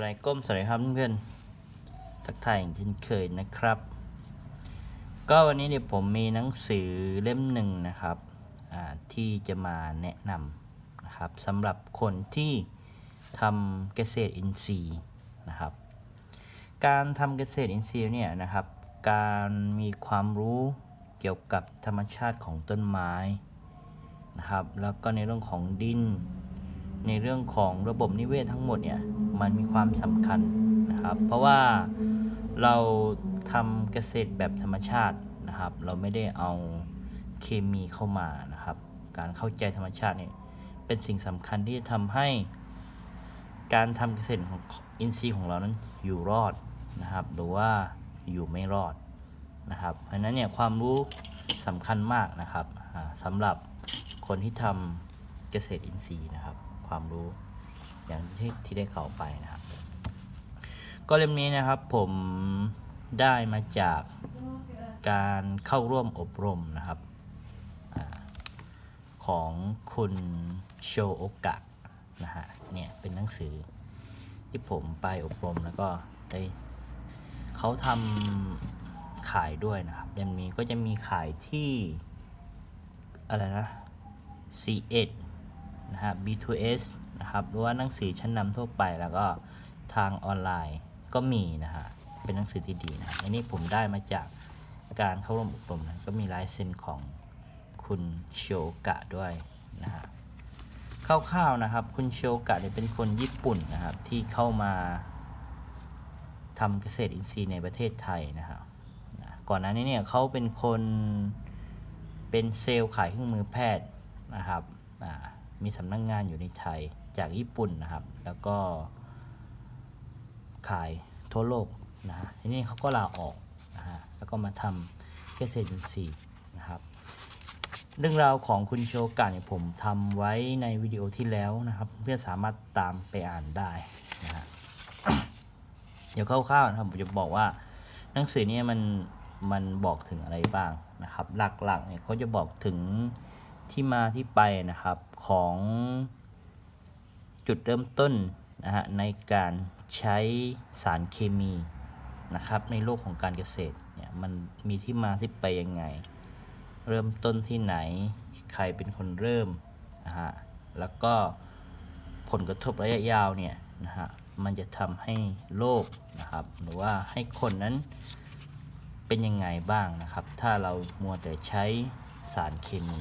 สไลด์ก้มสวัสดีครับเพื่อนๆทักทายอย่างเช่นเคยนะครับ ก็วันนี้เนี่ยผมมีหนังสือเล่มหนึ่งนะครับที่จะมาแนะนำนะครับสำหรับคนที่ทำเกษตรอินทรีย์นะครับ การทำเกษตรอินทรีย์เนี่ยนะครับ การมีความรู้เกี่ยวกับธรรมชาติของต้นไม้นะครับ แล้วก็ในเรื่องของดิน ในเรื่องของระบบนิเวศทั้งหมดเนี่ยมันมีความสำคัญนะครับ เพราะว่าเราทำเกษตรแบบธรรมชาตินะครับ เราไม่ได้เอาเคมีเข้ามานะครับ การเข้าใจธรรมชาติเนี่ยเป็นสิ่งสำคัญที่จะทำให้การทำเกษตรของอินทรีย์ของเรานั้นอยู่รอดนะครับ หรือว่าอยู่ไม่รอดนะครับ เพราะนั้นเนี่ยความรู้สำคัญมากนะครับอ่าสำหรับคนที่ทำเกษตรอินทรีย์นะครับ ความรู้ อย่างที่ที่ได้เข้าไปนะครับ ก็เล่มนี้นะครับผมได้มาจากการเข้าร่วมอบรมนะครับอของคุณโชโอกะนะฮะเนี่ยเป็นหนังสือที่ผมไปอบรมแล้วก็ได้เขาทำขายด้วยนะครับเล่มนี้ก็จะมีขายที่อะไรนะ C1 นะฮะ B2S นะครับหรือว่าหนังสือชั้นนำทั่วไปแล้วก็ทางออนไลน์ก็มีนะฮะเป็นหนังสือที่ดีนะอันนี้ผมได้มาจากการเข้าร่วมอบรมนะก็มีลายเซ็นของคุณโชกะด้วยนะฮะคร่าวๆนะครับ คุณโชกะเนี่ยเป็นคนญี่ปุ่นนะครับที่เข้ามาทำเกษตรอินทรีย์ในประเทศไทยนะครับนะก่อนหน้านี้เนี่ยเขาเป็นคนเป็นเซลล์ขายเครื่องมือแพทย์นะครับอ่า มีสำนักงงานอยู่ในไทยจากญี่ปุ่นนะครับ แล้วก็ขายทั่วโลกนะฮะทีนี้เขาก็ลาออกนะฮะแล้วก็มาทำเกษตรอินทรีย์นะครับเรื่องราวของคุณโชกะเนี่ยผมทำไว้ในวิดีโอที่แล้วนะครับ เพื่อนสามารถตามไปอ่านได้นะฮะเดี๋ยวคร่าวๆนะครับผมจะบอกว่าหนังสือเนี่ยมันมันบอกถึงอะไรบ้างนะครับ หลักๆเนี่ยเขาจะบอกถึงที่มาที่ไปนะครับ ของจุดเริ่มต้นนะฮะในการใช้สารเคมีนะครับในโลกของการเกษตรเนี่ยมันมีที่มาที่ไปยังไง เริ่มต้นที่ไหนใครเป็นคนเริ่มนะฮะแล้วก็ผลกระทบระยะยาวเนี่ยนะฮะมันจะทำให้โลกนะครับหรือว่าให้คนนั้นเป็นยังไงบ้างนะครับ ถ้าเรามัวแต่ใช้สารเคมี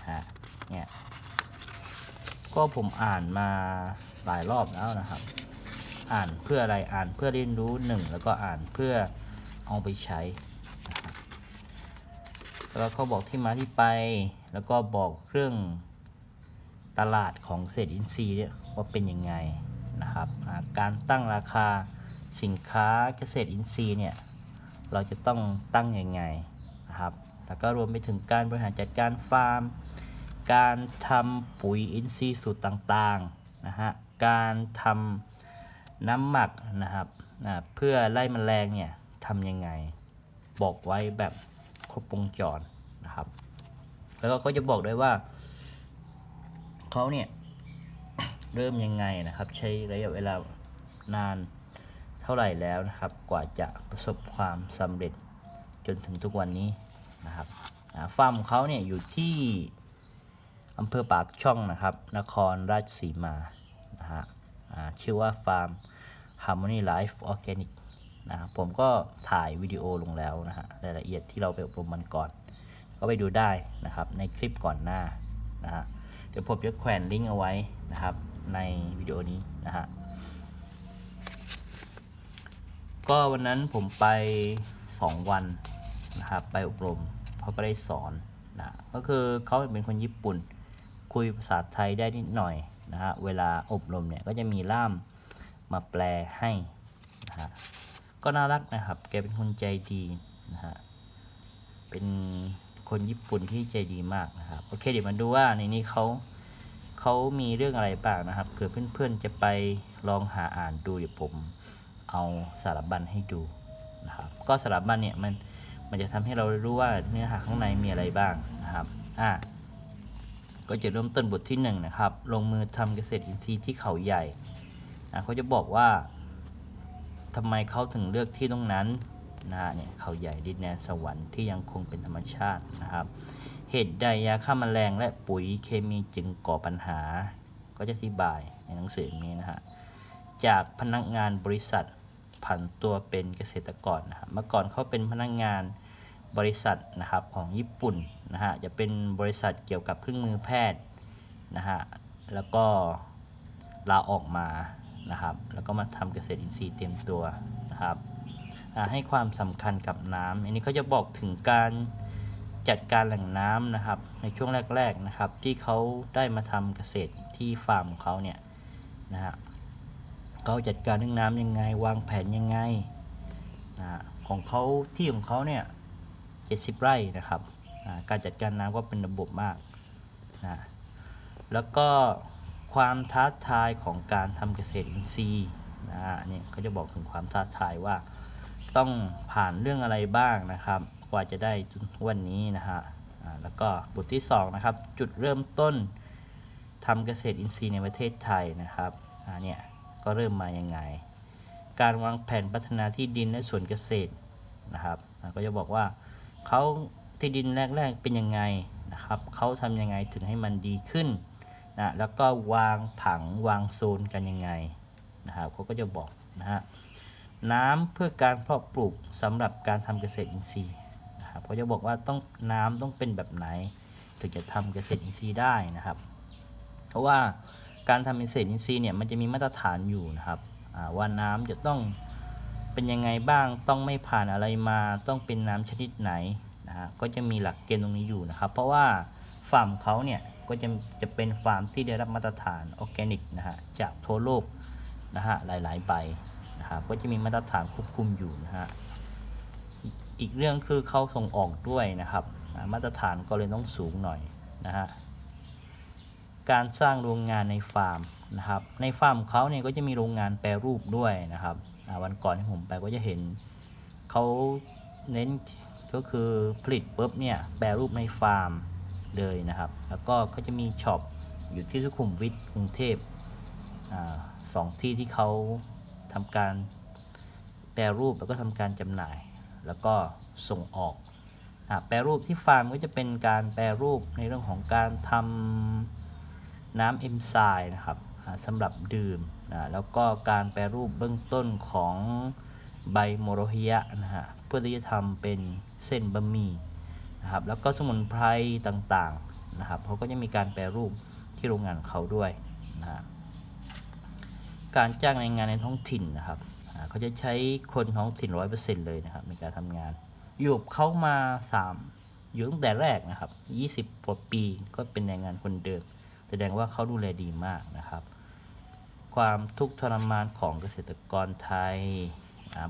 นะฮะเนี่ย ก็ผมอ่านมาหลายรอบแล้วนะครับ อ่านเพื่ออะไรอ่านเพื่อเรียนรู้หนึ่งแล้วก็อ่านเพื่อเอาไปใช้แล้วเขาบอกที่มาที่ไป แล้วก็บอกเรื่องตลาดของเกษตรอินทรีย์เนี่ยว่าเป็นยังไงนะครับ การตั้งราคาสินค้าเกษตรอินทรีย์เนี่ยเราจะต้องตั้งยังไงนะครับ แล้วก็รวมไปถึงการบริหารจัดการฟาร์ม การทำปุ๋ยอินทรีย์สูตรต่างๆนะฮะการทำน้ำหมักนะครับนะเพื่อไล่แมลงเนี่ยทำยังไง บอกไว้แบบครบวงจรนะครับ แล้วก็จะบอกด้วยว่าเขาเนี่ยเริ่มยังไงนะครับ ใช้ระยะเวลานานเท่าไหร่แล้วนะครับ กว่าจะประสบความสำเร็จจนถึงทุกวันนี้นะครับฟาร์มของเขาเนี่ยอยู่ที่ อำเภอปากช่องนะครับ นครราชสีมานะฮะชื่อว่าฟาร์ม Harmony Life Organic นะครับผมก็ถ่ายวิดีโอลงแล้วนะฮะรายละเอียดที่เราไปอบรมมันก่อน ก็ไปดูได้นะครับในคลิปก่อนหน้านะฮะเดี๋ยวผมจะแขวนลิงก์เอาไว้นะครับในวิดีโอนี้นะฮะก็วันนั้นผมไป 2 วันนะครับไปอบรมเขาก็ได้สอนนะก็คือเขาเป็นคนญี่ปุ่น คุยภาษาไทยได้นิดหน่อยนะฮะเวลาอบรมเนี่ยก็จะมีล่ามมาแปลให้นะฮะก็น่ารักนะครับ แกเป็นคนใจดีนะฮะเป็นคนญี่ปุ่นที่ใจดีมากนะครับโอเคเดี๋ยวมาดูว่าในนี้เขาเขามีเรื่องอะไรบ้างนะครับเผื่อเพื่อนๆจะไปลองหาอ่านดูเดี๋ยวผมเอาสารบัญให้ดูนะครับ ก็สารบัญเนี่ยมันมันจะทำให้เรารู้ว่าเนื้อหาข้างในมีอะไรบ้างนะครับอ่า ก็จะเริ่มต้นบทที่หนึ่งนะครับ ลงมือทำเกษตรอินทรีย์ที่เขาใหญ่อ่าเขาจะบอกว่าทำไมเขาถึงเลือกที่ตรงนั้นนะฮะเนี่ยเขาใหญ่ดินแดนสวรรค์ที่ยังคงเป็นธรรมชาตินะครับ เหตุใดยาฆ่าแมลงและปุ๋ยเคมีจึงก่อปัญหา ก็จะอธิบายในหนังสือนี้นะฮะจากพนักงานบริษัทผันตัวเป็นเกษตรกรนะครับเมื่อก่อนเขาเป็นพนักงาน บริษัทนะครับของญี่ปุ่นนะฮะจะเป็นบริษัทเกี่ยวกับเครื่องมือแพทย์นะฮะแล้วก็ลาออกมานะครับแล้วก็มาทำเกษตรอินทรีย์เต็มตัวนะครับให้ความสำคัญกับน้ำอันนี้เขาจะบอกถึงการจัดการแหล่งน้ำนะครับ ในช่วงแรกๆนะครับ ที่เขาได้มาทำเกษตรที่ฟาร์มของเขาเนี่ยนะฮะเขาจัดการเรื่องน้ำยังไง วางแผนยังไงนะของเขาที่ของเขาเนี่ย 70 ไร่นะครับ การจัดการน้ำก็เป็นระบบมากนะแล้วก็ความท้าทายของการทำเกษตรอินทรีย์นะเนี่ยเขาจะบอกถึงความท้าทายว่าต้องผ่านเรื่องอะไรบ้างนะครับ กว่าจะได้จนวันนี้นะฮะแล้วก็บทที่สองนะครับจุดเริ่มต้นทำเกษตรอินทรีย์ในประเทศไทยนะครับอ่าเนี่ยก็เริ่มมายังไง การวางแผนพัฒนาที่ดินและสวนเกษตรนะครับก็จะบอกว่า เขาที่ดินแรก ๆ เป็นยังไงนะครับเขาทำยังไงถึงให้มันดีขึ้นนะแล้วก็วางผังวางโซนกันยังไงนะครับเขาก็จะบอกนะฮะน้ำเพื่อการเพาะปลูกสำหรับการทำเกษตรอินทรีย์นะครับเขาจะบอกว่าต้องน้ำต้องเป็นแบบไหน ถึงจะทำเกษตรอินทรีย์ได้นะครับ เพราะว่าการทำเป็นเศษอินทรีย์เนี่ยมันจะมีมาตรฐานอยู่นะครับว่าน้ำจะต้อง เป็นยังไงบ้างต้องไม่ผ่านอะไรมาต้องเป็นน้ำชนิดไหนนะฮะก็จะมีหลักเกณฑ์ตรงนี้อยู่นะครับ เพราะว่าฟาร์มเขาเนี่ยก็จะจะเป็นฟาร์มที่ได้รับมาตรฐานออแกนิกนะฮะจากทั่วโลกนะฮะหลายๆใบนะครับก็จะมีมาตรฐานควบคุมอยู่นะฮะอีกเรื่องคือเขาส่งออกด้วยนะครับมาตรฐานก็เลยต้องสูงหน่อยนะฮะการสร้างโรงงานในฟาร์มนะครับในฟาร์มเขาเนี่ยก็จะมีโรงงานแปรรูปด้วยนะครับ วันก่อนที่ผมไปก็จะเห็นเขาเน้นก็คือผลิตปุ๊บเนี่ยแปรรูปในฟาร์มเลยนะครับ แล้วก็ก็จะมีช็อปอยู่ที่สุขุมวิทกรุงเทพอสองที่ที่เขาทำการแปรรูปแล้วก็ทำการจำหน่าย แล้วก็ส่งออกอแปรรูปที่ฟาร์มก็จะเป็นการแปรรูปในเรื่องของการทำน้ำเอนไซม์นะครับอ่าสำหรับดื่ม แล้วก็การแปรรูปเบื้องต้นของใบโมโรฮิยะนะฮะเพื่อที่จะทำเป็นเส้นบะหมี่นะครับแล้วก็สมุนไพรต่างๆนะครับเขาก็จะมีการแปรรูปที่โรงงานเขาด้วยนะฮะการจ้างแรงงานในท้องถิ่นนะครับเขาจะใช้คนท้องถิ่นร้อยเปอร์เซ็นต์เลยนะครับในการทำงาน อยู่กับเขามาสามอยู่ตั้งแต่แรกนะครับยี่สิบกว่าปีก็เป็นแรงงานคนเดิม แสดงว่าเขาดูแลดีมากนะครับ ความทุกข์ทรมานของเกษตรกรไทย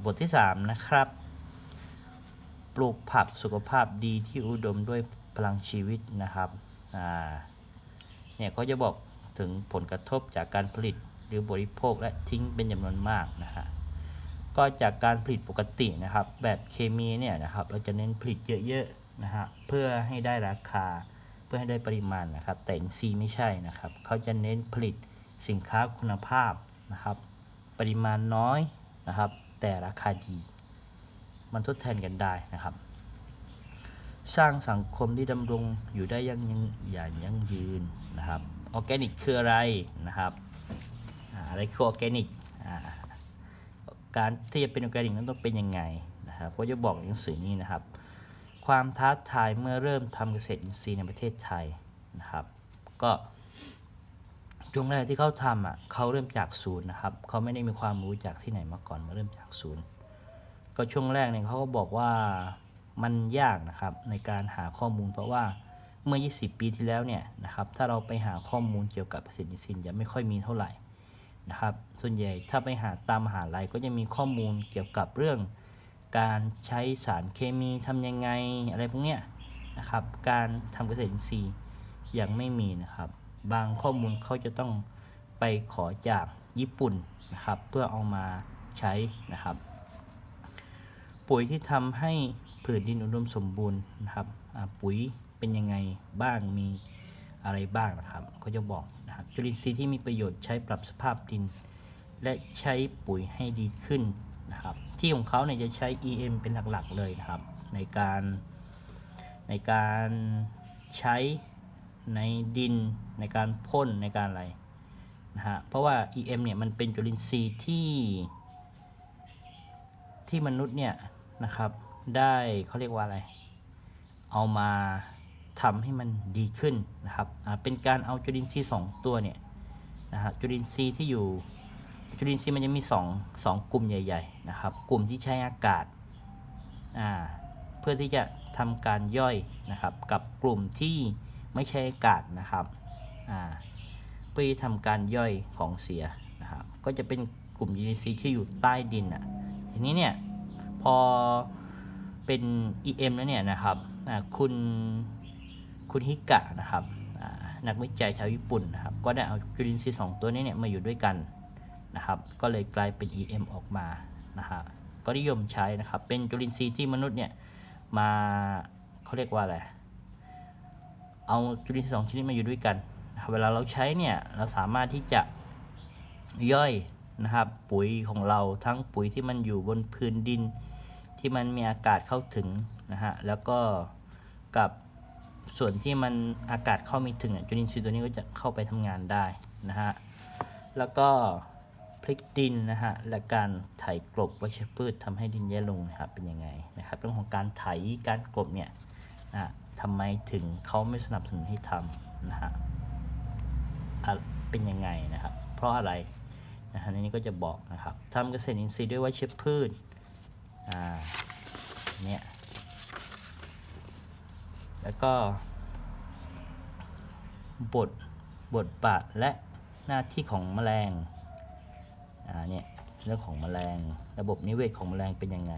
บทที่ 3 นะครับ ปลูกผักสุขภาพดีที่อุดมด้วยพลังชีวิตนะครับเนี่ยเขาจะบอกถึงผลกระทบจากการผลิตหรือบริโภคและทิ้งเป็นจำนวนมากนะฮะก็จากการผลิตปกตินะครับ แบบเคมีเนี่ยนะครับเราจะเน้นผลิตเยอะๆนะฮะเพื่อให้ได้ราคาเพื่อให้ได้ปริมาณนะครับ แต่ NC ไม่ใช่นะครับ เขาจะเน้นผลิต สินค้าคุณภาพนะครับ ปริมาณน้อยนะครับ แต่ราคาดี มันทดแทนกันได้นะครับ สร้างสังคมที่ดำรงอยู่ได้ยั่งยืนอย่างยั่งยืนนะครับออร์แกนิกคืออะไรนะครับอะไรคือออร์แกนิกการที่จะเป็นออร์แกนิกนั้นต้องเป็นยังไงนะครับก็จะบอกในหนังสือนี้นะครับ ความท้าทายเมื่อเริ่มทำเกษตรอินทรีย์ในประเทศไทยนะครับ ก็ ช่วงแรกที่เขาทำอะเขาเริ่มจากศูนย์นะครับเขาไม่ได้มีความรู้จากที่ไหนมาก่อนมาเริ่มจากศูนย์ก็ช่วงแรกเนี่ยเขาก็บอกว่ามันยากนะครับในการหาข้อมูลเพราะว่าเมื่อ 20 ปีที่แล้วเนี่ยนะครับถ้าเราไปหาข้อมูลเกี่ยวกับเกษตรอินทรีย์จะไม่ค่อยมีเท่าไหร่นะครับส่วนใหญ่ถ้าไปหาตามมหาลัยก็จะมีข้อมูลเกี่ยวกับเรื่อง การใช้สารเคมีทำยังไงอะไรพวกเนี้ยนะครับการทำเกษตรอินทรีย์ยังไม่มีนะครับ บางข้อมูลเขาจะต้องไปขอจากญี่ปุ่นนะครับ เพื่อเอามาใช้นะครับ ปุ๋ยที่ทำให้ผืนดินอุดมสมบูรณ์นะครับปุ๋ยเป็นยังไงบ้างมีอะไรบ้างนะครับก็จะบอกนะครับจุลินทรีย์ที่มีประโยชน์ใช้ปรับสภาพดิน และใช้ปุ๋ยให้ดีขึ้นนะครับที่ของเขาเนี่ยจะใช้ EM เป็นหลักๆเลยนะครับ ในการในการใช้ ในดินในการพ่นในการอะไรนะฮะเพราะว่า EM เนี่ยมันเป็นจุลินทรีย์ที่ที่มนุษย์เนี่ยนะครับได้เขาเรียกว่าอะไร เอามาทำให้มันดีขึ้นนะครับเป็นการเอาจุลินทรีย์สองตัวเนี่ยนะฮะจุลินทรีย์ที่อยู่จุลินทรีย์มันจะมีสองสองกลุ่มใหญ่ ๆ นะครับ กลุ่มที่ใช้อากาศอ่าเพื่อที่จะทำการย่อยนะครับ กับกลุ่มที่ ไม่ใช้อากาศนะครับอ่าเพื่อทำการย่อยของเสียนะครับก็จะเป็นกลุ่มจุลินทรีย์ที่อยู่ใต้ดินอะทีนี้เนี่ยพอเป็น EM แล้วเนี่ยนะครับอ่าคุณคุณฮิกะนะครับอ่านักวิจัยชาวญี่ปุ่นนะครับก็ได้เอาจุลินทรีย์สองตัวนี้เนี่ยมาอยู่ด้วยกันนะครับ ก็เลยกลายเป็น EM ออกมานะฮะก็นิยมใช้นะครับ เป็นจุลินทรีย์ที่มนุษย์เนี่ยมาเขาเรียกว่าอะไร เอาจุลินทรีย์สองชนิดมาอยู่ด้วยกันเวลาเราใช้เนี่ยเราสามารถที่จะย่อยนะครับปุ๋ยของเราทั้งปุ๋ยที่มันอยู่บนพื้นดิน ที่มันมีอากาศเข้าถึงนะฮะแล้วก็กับส่วนที่มันอากาศเข้าไม่ถึงจุลินทรีย์ตัวนี้ก็จะเข้าไปทำงานได้นะฮะแล้วก็พลิกดินนะฮะและการไถกลบวัชพืชทำให้ดินแย่ลงนะครับเป็นยังไงนะครับเรื่องของการไถการกลบเนี่ยนะ ทำไมถึงเขาไม่สนับสนุนให้ทำนะฮะอะเป็นยังไงนะครับ เพราะอะไรนะฮะในนี้ก็จะบอกนะครับทำเกษตรอินทรีย์ด้วยวัชพืชอ่าเนี่ยแล้วก็ บทบทบาทและหน้าที่ของแมลงอ่าเนี่ยเรื่องของแมลง ระบบนิเวศของแมลงเป็นยังไง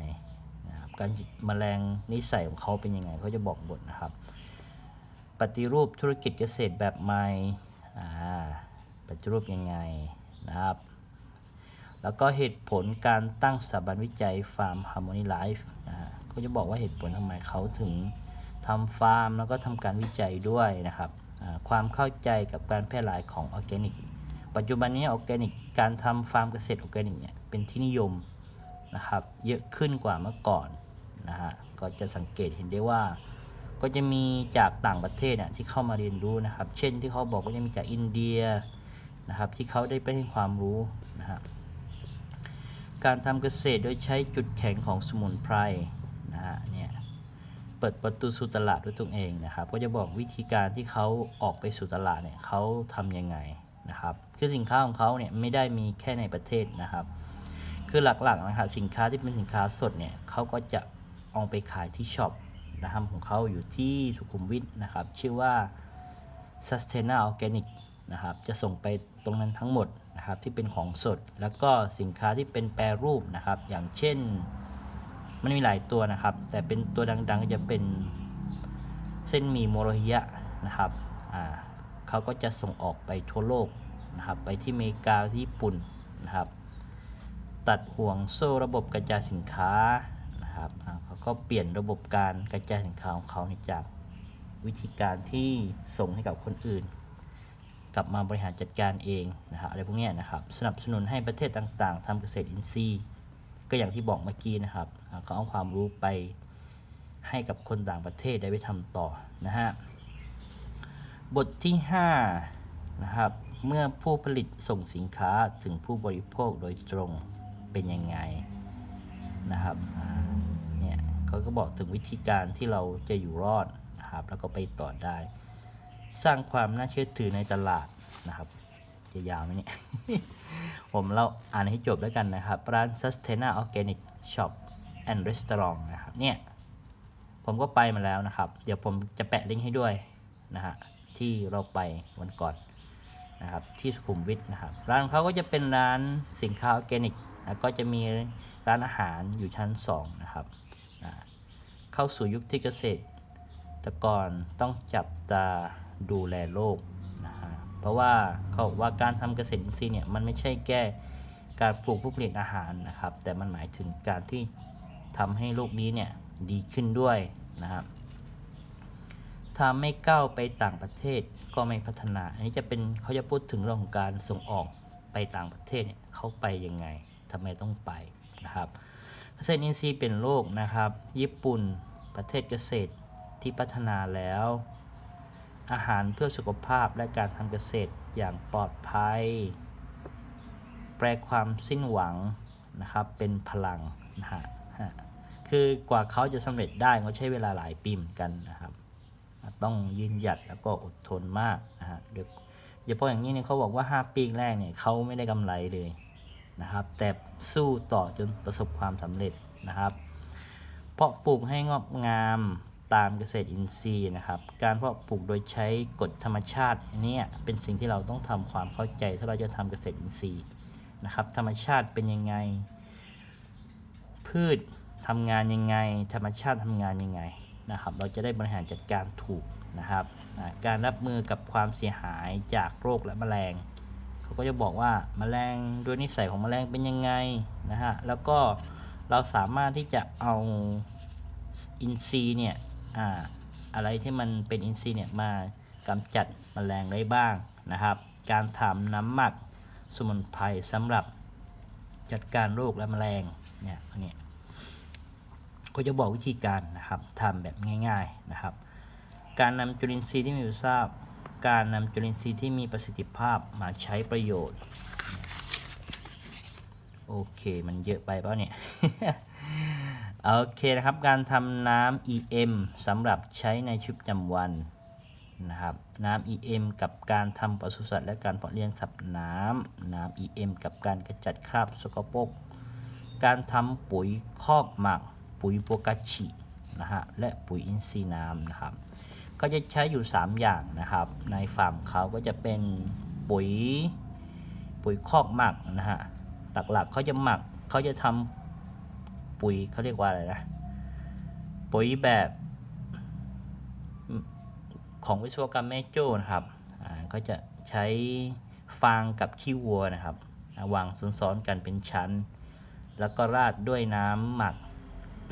นะครับการแมลงนิสัยของเขาเป็นยังไงเขาจะบอกบทนะครับ ปฏิรูปธุรกิจเกษตรแบบใหม่ปฏิรูปยังไงนะครับ แล้วก็เหตุผลการตั้งสถาบันวิจัยฟาร์ม Harmony Life นะฮะก็จะบอกว่าเหตุผลทำไมเขาถึงทำฟาร์มแล้วก็ทำการวิจัยด้วยนะครับ ความเข้าใจกับการแพร่หลายของออร์แกนิก ปัจจุบันนี้ออร์แกนิก การทำฟาร์มเกษตรออร์แกนิกเนี่ยเป็นที่นิยมนะครับ เยอะขึ้นกว่าเมื่อก่อน นะฮะก็จะสังเกตเห็นได้ว่า ก็จะมีจากต่างประเทศเนี่ยที่เข้ามาเรียนรู้นะครับ เช่นที่เขาบอกก็จะมีจากอินเดียนะครับที่เขาได้ไปให้ความรู้นะครับการทำเกษตรโดยใช้จุดแข็งของสมุนไพรนะฮะเนี่ยเปิดประตูสู่ตลาดด้วยตัวเองนะครับก็จะบอกวิธีการที่เขาออกไปสู่ตลาดเนี่ยเขาทำยังไงนะครับคือสินค้าของเขาเนี่ยไม่ได้มีแค่ในประเทศนะครับ คือหลักๆนะครับสินค้าที่เป็นสินค้าสดเนี่ยเขาก็จะ เอาไปขายที่ช็อปนะครับของเขาอยู่ที่สุขุมวิทนะครับ ชื่อว่า Sustainable Organic นะครับ จะส่งไปตรงนั้นทั้งหมดนะครับที่เป็นของสด แล้วก็สินค้าที่เป็นแปรรูปนะครับ อย่างเช่นมันมีหลายตัวนะครับ แต่เป็นตัวดังๆก็จะเป็นเส้นหมี่โมโรฮิยะนะครับอ่าเขาก็จะส่งออกไปทั่วโลกนะครับไปที่อเมริกาที่ญี่ปุ่นนะครับ ตัดห่วงโซ่ระบบกระจายสินค้า นะครับเขาก็เปลี่ยนระบบการกระจายสินค้าของเขาจากวิธีการที่ส่งให้กับคนอื่น กลับมาบริหารจัดการเองนะครับอะไรพวกนี้นะครับ สนับสนุนให้ประเทศต่างๆทำเกษตรอินทรีย์ ก็อย่างที่บอกเมื่อกี้นะครับอ่าก็เอาความรู้ไปให้กับคนต่างประเทศได้ไปทำต่อนะฮะบทที่5นะครับเมื่อผู้ผลิตส่งสินค้าถึงผู้บริโภคโดยตรงเป็นยังไงนะครับ เขาก็บอกถึงวิธีการที่เราจะอยู่รอดนะครับ แล้วก็ไปต่อได้ สร้างความน่าเชื่อถือในตลาดนะครับ จะยาวไหมเนี่ย ผมเราอ่านให้จบแล้วกันนะครับ ร้าน Sustaina Organic Shop and Restaurant นะครับ เนี่ย ผมก็ไปมาแล้วนะครับ เดี๋ยวผมจะแปะลิงก์ให้ด้วยนะฮะ ที่เราไปวันก่อนนะครับ ที่สุขุมวิทนะครับ ร้านเขาก็จะเป็นร้านสินค้าออร์แกนิก แล้วก็จะมีร้านอาหารอยู่ชั้น 2 นะครับ เข้าสู่ยุคที่เกษตรต่ก่อนต้องจับตาดูแลโลกนะฮะเพราะว่าเขาบอกว่าการทำเกษตรอินทรีย์เนี่ยมันไม่ใช่แค่การปลูกผู้ผลิตอาหารนะครับ แต่มันหมายถึงการที่ทำให้โลกนี้เนี่ยดีขึ้นด้วยนะครับถ้าไม่ก้าวไปต่างประเทศก็ไม่พัฒนา อันนี้จะเป็นเขาจะพูดถึงเรื่องของการส่งออกไปต่างประเทศเนี่ยเขาไปยังไงทำไมต้องไปนะครับเกษตรอินทรีย์เป็นโลกนะครับ ญี่ปุ่น ประเทศเกษตรที่พัฒนาแล้ว อาหารเพื่อสุขภาพและการทำเกษตรอย่างปลอดภัย แปลความสิ้นหวังนะครับเป็นพลังนะฮะคือกว่าเขาจะสำเร็จได้เขาใช้เวลาหลายปีเหมือนกันนะครับ ต้องยืนหยัดแล้วก็อดทนมากนะฮะโดยเฉพาะอย่างนี้เนี่ยเขาบอกว่า 5 ปีแรกเนี่ยเขาไม่ได้กำไรเลยนะครับ แต่สู้ต่อจนประสบความสำเร็จนะครับ เพาะปลูกให้งอกงามตามเกษตรอินทรีย์นะครับ การเพาะปลูกโดยใช้กฎธรรมชาตินเนี้เป็นสิ่งที่เราต้องทำความเข้าใจ ถ้าเราจะทำเกษตรอินทรีย์นะครับ ธรรมชาติเป็นยังไง พืชทำงานยังไง ธรรมชาติทำงานยังไงนะครับ เราจะได้บริหารจัดการถูกนะครับ การรับมือกับความเสียหายจากโรคและแมลงเขาก็จะบอกว่าแมลงด้วยนิสัยของแมลงเป็นยังไงนะฮะแล้วก็ เราสามารถที่จะเอาอินทรีย์เนี่ยอ่าอะไรที่มันเป็นอินทรีย์เนี่ยมากำจัดแมลงได้บ้างนะครับ การทำน้ำหมักสมุนไพรสำหรับจัดการโรคและแมลงเนี่ยอันเนี้ยก็จะบอกวิธีการนะครับทำแบบง่ายๆนะครับ การนำจุลินทรีย์ที่มีประสิทธิภาพการนำจุลินทรีย์ที่มีประสิทธิภาพมาใช้ประโยชน์ โอเคมันเยอะไปเปล่าเนี่ย โอเคนะครับ การทำน้ำ EM สำหรับใช้ในชีวิตประจำวันนะครับน้ำ EM กับการทำปศุสัตว์และการเพาะเลี้ยงสัตว์น้ำน้ำ EM กับการกระจัดคราบสกปรกการทำปุ๋ยคอกหมัก ปุ๋ยโปกาชินะฮะและปุ๋ยอินทรีย์น้ำนะครับ ก็จะใช้อยู่ 3 อย่างนะครับ ในฟาร์มเขาก็จะเป็นปุ๋ยปุ๋ยคอกหมักนะฮะ หลักๆเขาจะหมักเขาจะทำปุ๋ยเขาเรียกว่าอะไรนะปุ๋ยแบบของวิศวกรรมแม่โจ้นะครับอ่าก็จะใช้ฟางกับขี้วัวนะครับวางซ้อนๆกันเป็นชั้น แล้วก็ราดด้วยน้ำหมัก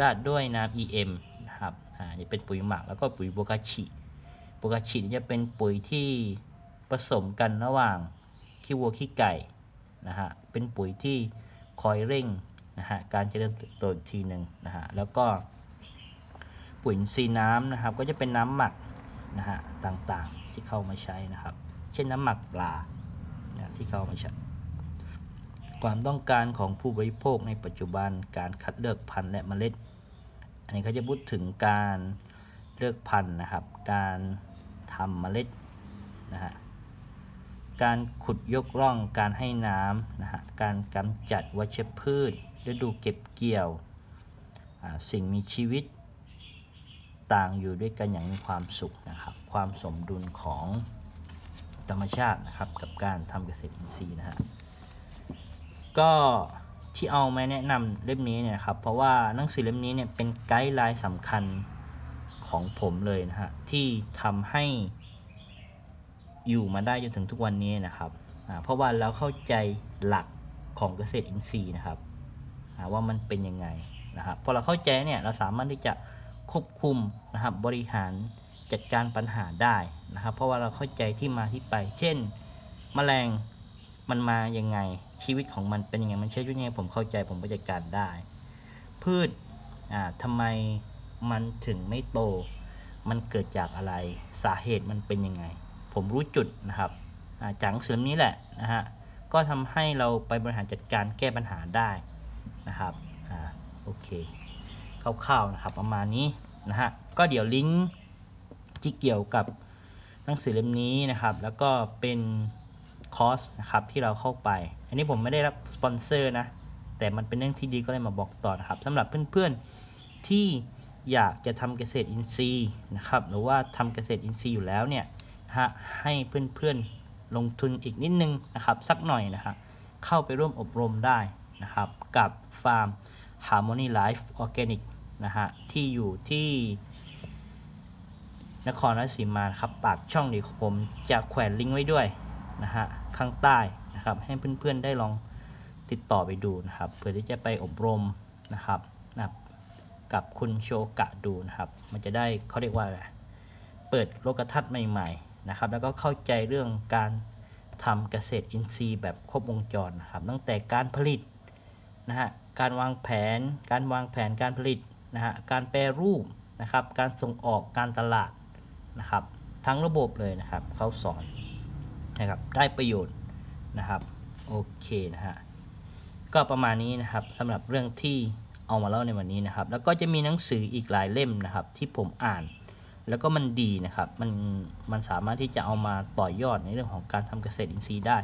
ราดด้วยน้ำ EM นะครับอ่าจะเป็นปุ๋ยหมักแล้วก็ปุ๋ยโบกาชิโบกาชิจะเป็นปุ๋ยที่ผสมกันระหว่างขี้วัวขี้ไก่ นะฮะเป็นปุ๋ยที่คอยเร่งนะฮะการเจริญเติบโตอีกทีหนึ่งนะฮะแล้วก็ปุ๋ยอินทรีน้ำนะครับก็จะเป็นน้ำหมักนะฮะต่างๆที่เข้ามาใช้นะครับ เช่นน้ำหมักปลานะที่เข้ามาใช้ความต้องการของผู้บริโภคในปัจจุบันการคัดเลือกพันธุ์และเมล็ด อันนี้เขาจะพูดถึงการเลือกพันธุ์นะครับ การทำเมล็ดนะฮะ การขุดยกร่องการให้น้ำนะฮะการกำจัดวัชพืชฤดูเก็บเกี่ยว สิ่งมีชีวิตต่างอยู่ด้วยกันอย่างมีความสุขนะครับความสมดุลของธรรมชาตินะครับกับการทำเกษตรอินทรีย์นะฮะก็ที่เอามาแนะนำเล่มนี้เนี่ยครับเพราะว่าหนังสือเล่มนี้เนี่ยเป็นไกด์ไลน์สำคัญของผมเลยนะฮะที่ทำให้ อยู่มาได้จนถึงทุกวันนี้นะครับ เพราะว่าเราเข้าใจหลักของเกษตรอินทรีย์นะครับว่ามันเป็นยังไงนะครับพอเราเข้าใจเนี่ยเราสามารถที่จะควบคุมนะครับบริหารจัดการปัญหาได้นะครับ เพราะว่าเราเข้าใจที่มาที่ไป เช่นแมลงมันมายังไงชีวิตของมันเป็นยังไงมันใช้ชีวิตยังไงผมเข้าใจผมก็จัดการได้ พืชอ่าทำไมมันถึงไม่โต มันเกิดจากอะไรสาเหตุมันเป็นยังไง ผมรู้จุดนะครับจากหนังสือเล่มนี้แหละนะฮะก็ทำให้เราไปบริหารจัดการแก้ปัญหาได้นะครับอ่าโอเคคร่าวๆนะครับประมาณนี้นะฮะก็เดี๋ยวลิงก์ที่เกี่ยวกับหนังสือเล่มนี้นะครับ แล้วก็เป็นคอร์สนะครับที่เราเข้าไป อันนี้ผมไม่ได้รับสปอนเซอร์นะ แต่มันเป็นเรื่องที่ดีก็เลยมาบอกต่อนะครับสำหรับเพื่อนๆที่อยากจะทำเกษตรอินทรีย์นะครับ หรือว่าทำเกษตรอินทรีย์อยู่แล้วเนี่ย ฮะให้เพื่อนๆลงทุนอีกนิดนึงนะครับ สักหน่อยนะฮะเข้าไปร่วมอบรมได้นะครับ กับฟาร์ม Harmony Life Organic นะฮะที่อยู่ที่นครราชสีมาครับปากช่องนี้ของผมจะแขวนลิงก์ไว้ด้วยนะฮะข้างใต้นะครับให้เพื่อนๆได้ลองติดต่อไปดูนะครับเพื่อที่จะไปอบรมนะครับนะกับคุณโชกะดูนะครับ มันจะได้เขาเรียกว่าอะไรเปิดโลกทัศน์ใหม่ ๆ นะครับ แล้วก็เข้าใจเรื่องการทำเกษตรอินทรีย์แบบครบวงจรนะครับ ตั้งแต่การผลิตนะฮะการวางแผน การวางแผนการผลิตนะฮะการแปรรูปนะครับ การส่งออกการตลาดนะครับ ทั้งระบบเลยนะครับเขาสอนนะครับได้ประโยชน์นะครับโอเคนะฮะก็ประมาณนี้นะครับสำหรับเรื่องที่เอามาเล่าในวันนี้นะครับ แล้วก็จะมีหนังสืออีกหลายเล่มนะครับ ที่ผมอ่าน แล้วก็มันดีนะครับ มันมันสามารถที่จะเอามาต่อยอดในเรื่องของการทำเกษตรอินทรีย์ได้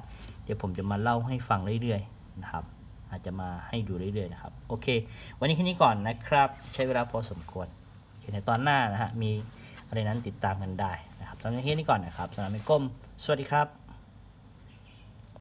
เดี๋ยวผมจะมาเล่าให้ฟังเรื่อยๆนะครับ อาจจะมาให้ดูเรื่อยๆนะครับ โอเค วันนี้แค่นี้ก่อนนะครับ ใช้เวลาพอสมควรโอเคในตอนหน้านะฮะมีอะไรนั้นติดตามกันได้นะครับตอนนี้แค่นี้ก่อนนะครับสำหรับเมก้ม สวัสดีครับ